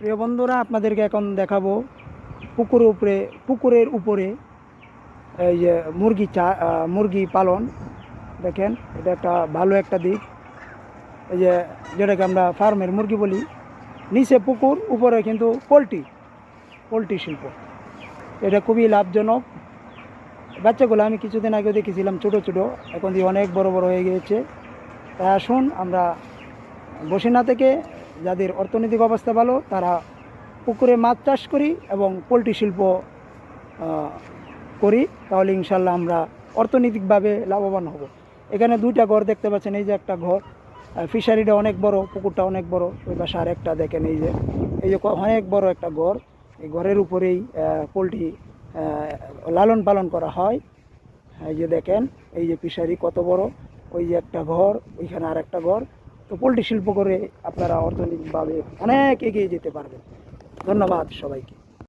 প্রিয় বন্ধুরা, আপনাদেরকে এখন দেখাবো পুকুরের উপরে পুকুরের উপরে এই যে মুরগি চা মুরগি পালন। দেখেন, এটা একটা ভালো একটা দিক। এই যে যেটাকে আমরা ফার্মের মুরগি বলি, নিচে পুকুর, উপরে কিন্তু পোলট্রি পোলট্রি শিল্প। এটা খুবই লাভজনক। বাচ্চাগুলো আমি কিছুদিন আগে দেখেছিলাম ছোটো ছোটো, এখন দিয়ে অনেক বড় বড় হয়ে গিয়েছে। তাই আসুন, আমরা বসিনা থেকে যাদের অর্থনৈতিক অবস্থা ভালো, তারা পুকুরে মাছ চাষ করি এবং পোলট্রি শিল্প করি, তাহলে ইনশাল্লাহ আমরা অর্থনৈতিকভাবে লাভবান হব। এখানে দুইটা ঘর দেখতে পাচ্ছেন, এই যে একটা ঘর। ফিশারিটা অনেক বড়, পুকুরটা অনেক বড়। ওই পাশে আরেকটা দেখেন, এই যে এই যে অনেক বড় একটা ঘর। এই ঘরের উপরেই পোলট্রি লালন পালন করা হয়। এই যে দেখেন, এই যে ফিশারি কত বড়। ওই যে একটা ঘর, ওইখানে আর একটা ঘর। তো পোলট্রি শিল্প করে আপনারা অর্থনৈতিকভাবে অনেক এগিয়ে যেতে পারবেন। ধন্যবাদ সবাইকে।